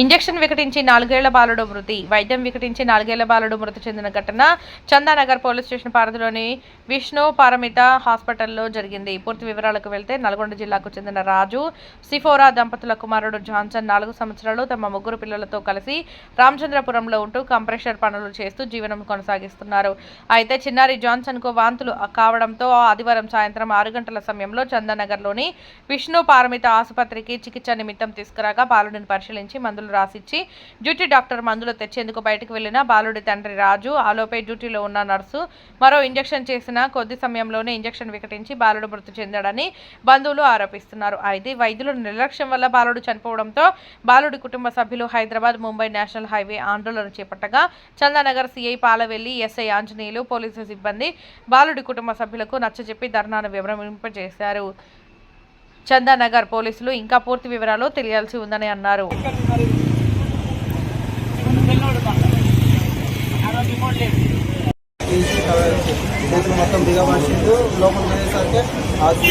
Injection వికటించి నాలుగేళ్ళ బాలుడు మృతి. వైద్యం వికటించి నాలుగేళ్ళ బాలుడు మృతి చెందిన ఘటన చందానగర్ పోలీస్ స్టేషన్ పరిధిలోని విష్ణు పారమిత హాస్పిటల్లో జరిగింది. పూర్తి వివరాలకు వెళ్తే నల్గొండ జిల్లాకు చెందిన రాజు సిఫోరా దంపతుల కుమారుడు జాన్సన్ నాలుగు సంవత్సరాలు తమ ముగ్గురు పిల్లలతో కలిసి రామచంద్రపురంలో ఉంటూ కంప్రెషర్ పనులు చేస్తూ జీవనం కొనసాగిస్తున్నారు. అయితే చిన్నారి జాన్సన్కు వాంతులు కావడంతో ఆదివారం సాయంత్రం ఆరు గంటల సమయంలో చందానగర్లోని విష్ణు పారమిత ఆసుపత్రికి చికిత్స నిమిత్తం తీసుకురాగా బాలుడిని పరిశీలించి మందులు రాసిచ్చి డ్యూటీ డాక్టర్ మందులు తెచ్చేందుకు బయటకు వెళ్ళిన బాలుడి తండ్రి రాజు ఆలోపై డ్యూటీలో ఉన్న నర్సు మరో ఇంజెక్షన్ చేసిన కొద్ది సమయంలోనే ఇంజెక్షన్ వికటించి బాలుడు మృతి చెందాడని బంధువులు ఆరోపిస్తున్నారు. అయితే వైద్యుల నిర్లక్ష్యం వల్ల బాలుడు చనిపోవడంతో బాలుడి కుటుంబ సభ్యులు హైదరాబాద్ ముంబై నేషనల్ హైవే ఆందోళన చేపట్టగా Chandanagar CI Palavelli SI Anjaneyulu police సిబ్బంది బాలుడి కుటుంబ సభ్యులకు నచ్చజెప్పి ధర్నాను వివరింపజేశారు చందానగర్ పోలీసులు ఇంకా పూర్తి వివరాలు తెలియాల్సి ఉందని అన్నారు. మొత్తం దిగబడిచిండు లోపల అది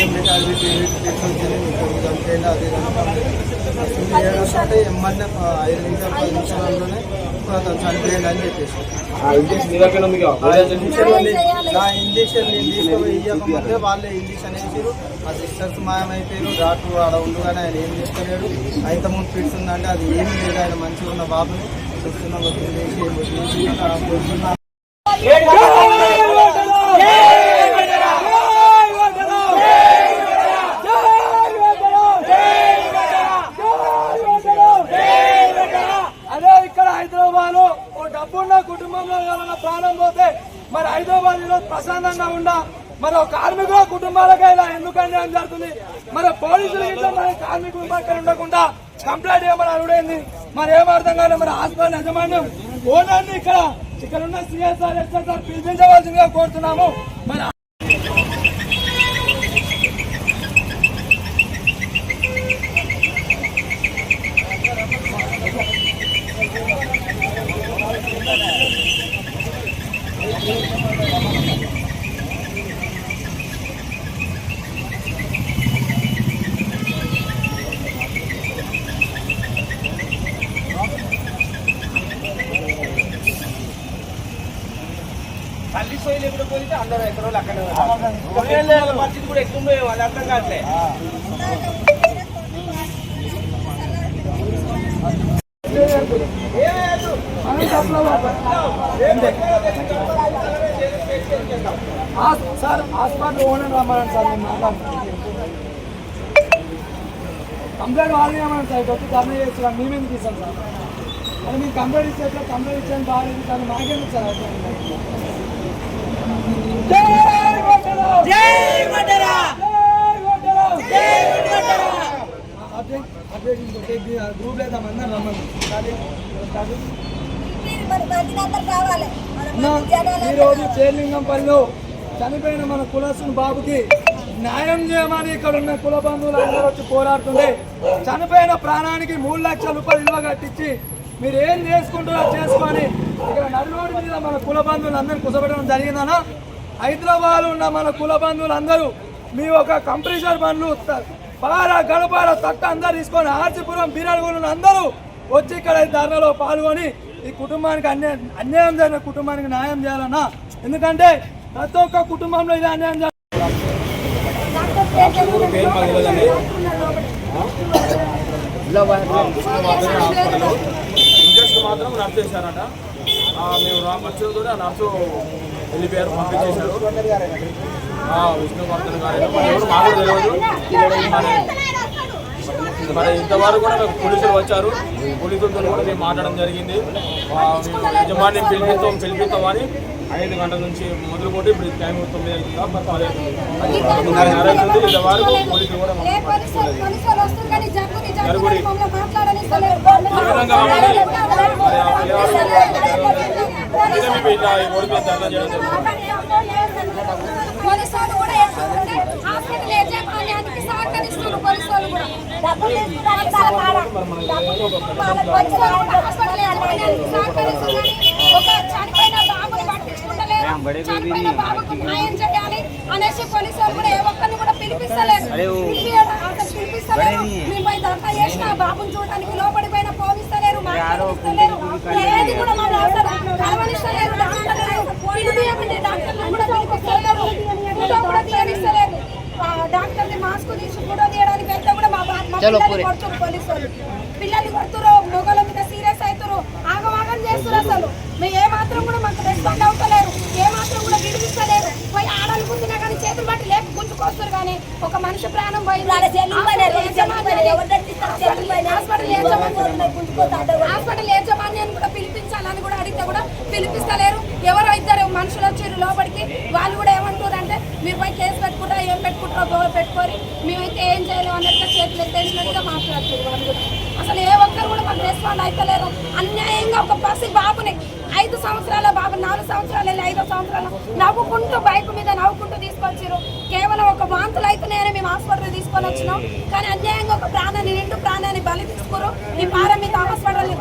తీసుకొచ్చింది ఇంకొకటి చంపేయండి అది అని ఐదు నిమిషాలు పది నిమిషాలలోనే అని చెప్పేసి ఇంజక్షన్ నా ఇంజక్షన్ నేను తీసుకుపోయి ఇవ్వకముందే వాళ్ళే ఇంజక్షన్ వేసారు ఆ సిస్టర్స్ మాయమైపోయారు డాక్టర్ ఆడ ఉండగానే ఆయన ఏం చేసుకోలేడు అయితే ముందు ఫిట్స్ ఉందంటే అది ఏమి లేదు ఆయన మంచిగా ఉన్న బాబుని చూస్తున్నాం వదిలేసి వదిలేసి అదే ఇక్కడ హైదరాబాద్ ఓ డబ్బున్న కుటుంబంలో ఏమైనా ప్రాణం పోతే మరి హైదరాబాద్ ఈరోజు ప్రశాంతంగా ఉండా మరి కార్మికుల కుటుంబాలకే ఇలా ఎందుకు అన్యాయం జరుగుతుంది? మరి పోలీసులు ఇట్లా మరి పక్కన ఉండకుండా కంప్లైంట్ ఏమని అడుగుడైంది? మరి ఏమర్థం కాదు మరి హాస్పిటల్ యజమాన్యం? ఓనర్ని ఇక్కడ ఇక్కడ ఉన్న సిఎస్ఆర్ ఎస్ఎస్ఆర్ పిలిపించవలసిందిగా కోరుతున్నాము. మరి అందరూ ఎక్కడో అక్కడ పరిస్థితి కూడా ఎక్కువ ఉండేవి వాళ్ళు అర్థం కావట్లే. సార్ హాస్పిటల్ ఓనర్ రమ్మనండి సార్ నేను మాట్లాడుతున్నాను కంప్లైంట్ వాళ్ళని ఏమన్నా సార్? వచ్చి ధర్మ చేసి సార్ తీసాం సార్? అది మీరు కంప్లైంట్ ఇస్తే కంప్లైంట్ ఇచ్చాను బాగాలేదు సార్. మాకేందుకు సార్? గ్రూప్ లేదా అందరం రమ్మని ఈరోజు చేర్లింగంపల్లిలో చనిపోయిన మన కులస్తుని బాబుకి న్యాయం చేయమని ఇక్కడ ఉన్న కుల బంధువులు అందరూ వచ్చి పోరాడుతుండే చనిపోయిన ప్రాణానికి మూడు లక్షల రూపాయలు విలువ కట్టించి మీరు ఏం చేసుకుంటారో చేసుకొని ఇక్కడ నడురోడ్డు మీద మన కుల బంధువులు అందరూ కుసపెట్టడం జరిగిందనా హైదరాబాద్ ఉన్న మన కుల బంధువులు అందరూ మీ ఒక కంప్రెషర్ బండ్లు పార గడపార తట్ట అందరు తీసుకొని ఆర్చిపురం బీరాలగూడ అందరూ వచ్చి ఇక్కడ ధర్నాలో పాల్గొని ఈ కుటుంబానికి అన్యాయం అన్యాయం జరిగిన కుటుంబానికి న్యాయం చేయాలన్నా ఎందుకంటే ప్రతి ఒక్క కుటుంబంలో ఇది అన్యాయం జరుగుతుంది. ఇంజక్షన్ మాత్రం రద్దు చేశారట ఆ, మేము కూడా నర్సు వెళ్ళిపోయారు పంపించేశారు విష్ణువర్ధన్ గారు మరి ఎవరు మాకు తెలియదు మరి ఇంతవరకు కూడా నాకు పోలీసులు వచ్చారు పోలీసులతో కూడా మేము మాట్లాడడం జరిగింది మేము యజమాని పిలిపిస్తాం పిలిపిస్తామని ఐదు గంటల నుంచి మొదలుకొని ఇప్పుడు టైం తొమ్మిది అవుతుందా అవుతుంది ఇంతవరకు పోలీసులు కూడా మమ్మల్ని పోలీసు వాళ్ళు- కూడా ఎట్లుంటే హాస్పిటల్ యజమాన్యానికి సహకరిస్తున్నారు పోలీసు వాళ్ళు కూడా. డబ్బులు హాస్పిటల్ యజమాన్యానికి సహకరిస్తున్నారు. ఒక చనిపోయిన బాబుని పట్టించుకుంటలేరు. చనిపోయిన బాబుకు న్యాయం చేయాలి అనేసి పోలీసు వాళ్ళు కూడా ఏ ఒక్కరిని కూడా పిలిపిస్తలేరు. అసలు పిలిపిస్తలేరు. మేము పోయి దంతా చేసిన బాబుని చూడడానికి లోపడిపోయిన పోలీస్తలేరు ఏది కూడా మాకు అసలు కలవనిస్తలేరు డాక్టర్లు పిలిపియమంటే డాక్టర్లు కూడా పిలిపిస్తలేరు ఫోటో కూడా తీయనిస్తలేరు ఆ డాక్టర్ని మాస్క్ తీసి ఫోటో తీయడానికి వెళ్తే కూడా మా పిల్లల్ని కొడుతురు పోలీసు వాళ్ళు పిల్లల్ని కొడుతురు మొగల మీద సీరియస్ అవుతారు ఆగమాగం చేస్తారు అసలు. మేము ఏ మాత్రం కూడా మాకు రెస్పాండ్ అవుతలేరు ఏ మాత్రం కూడా విడిపిస్తలేరు పోయి ఆడాలి కూర్చున్నా కానీ చేతులు బట్టి గుంజుకొస్తారు కానీ ఒక మనిషి ప్రాణం పోయింది హాస్పిటల్ హాస్పిటల్ యజమాన్యాన్ని కూడా పిలిపించాలని కూడా అడిగితే కూడా పిలిపిస్తలేరు. ఎవరో ఇద్దరు మనుషులు వచ్చారు లోపలికి వాళ్ళు కూడా ఏమంటారు అంటే మీరు పోయి కేసు పెట్టుకుంటారా? ఏం పెట్టుకుంటారో? గోవ పెట్టుకొని మేమైతే ఏం చేయలేము అన్నట్టుగా చేతులు ఎత్తేసినట్టుగా మాట్లాడుతుంది వాళ్ళు కూడా. అసలు ఏ ఒక్కరు కూడా మాకు రెస్పాండ్ అవుతలేరు అన్యాయంగా ఒక పసి బాబుని ఐదు సంవత్సరాల బాబు నాలుగు సంవత్సరాలు వెళ్ళి ఐదో సంవత్సరాలు నవ్వుకుంటూ బైక్ మీద నవ్వుకుంటూ తీసుకొచ్చారు కేవలం ఒక వాంతులు అయితేనే మేము హాస్పిటల్ తీసుకొని వచ్చినాం. కానీ అన్యాయంగా ఒక ప్రాణాన్ని నిండు ప్రాణాన్ని బలి తీసుకురు ఈ మీద హాస్పిటల్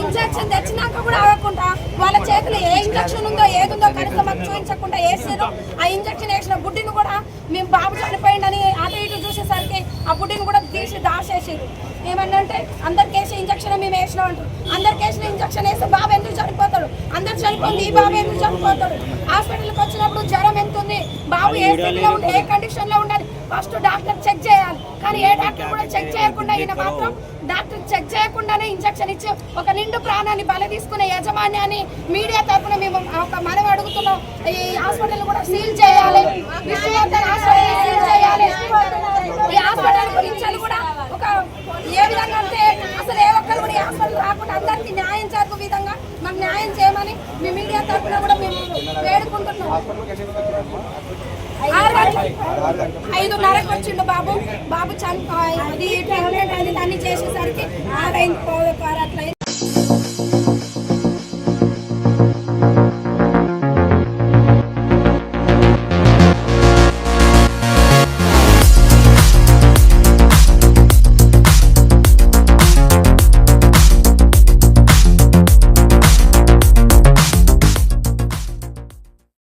ఇంజక్షన్ తెచ్చినాక కూడా ఆగకుండా వాళ్ళ చేతిలో ఏ ఇంజక్షన్ ఉందో ఏదుందో కనీసం మాకు చూపించకుండా వేసారు ఆ ఇంజక్షన్ వేసిన గుడ్డిని కూడా మేము బాబు చనిపోయిందని అదే ఇటు చూసేసరికి ఆ బుడ్డిని కూడా తీసి దాచేసారు ఏమన్నంటే అందరికి వేసే ఇంజక్షన్ మేము వేసినాం అంటారు. అందరికి వేసిన ఇంజక్షన్ వేస్తే బాబు ఎందుకు చనిపోతాడు? అందరు చనిపోయింది ఈ బాబు ఎందుకు చనిపోతాడు? హాస్పిటల్కి వచ్చినప్పుడు జ్వరం ఎంత ఉంది? బాబు ఏ స్థితిలో ఉండి ఏ కండిషన్లో ఉండాలి? ఫస్ట్ డాక్టర్ చెక్ చేయాలి. కానీ ఏ డాక్టర్ కూడా చెక్ చేయకుండా ఈయన మాత్రం డాక్టర్ చెక్ చేయకుండానే ఇంజక్షన్ ఇచ్చి ఒక నిండు ప్రాణాన్ని బలి తీసుకునే యజమాన్యాన్ని మీడియా తరపున మేము ఒక మనం అడుగుతున్నాం. ఈ హాస్పిటల్ కూడా సీల్ చేయాలి. విష్ణువర్ధన్ హాస్పిటల్ సీల్ చేయాలి ఈ హాస్పిటల్ గురించి అని కూడా ఒక ఏ విధంగా అంటే అసలు ఏ ఒక్కరు కూడా ఈ హాస్పిటల్ రాకుండా అందరికీ న్యాయం జరుగు విధంగా మాకు న్యాయం చేయమని మీ మీడియా తరపున కూడా మేము వేడుకుంటున్నాం. ఐదున్నరకు వచ్చిండు బాబు. బాబు చని అది ట్రీట్మెంట్ అది అన్ని చేసేసరికి ఆరైంది. పోదు కారు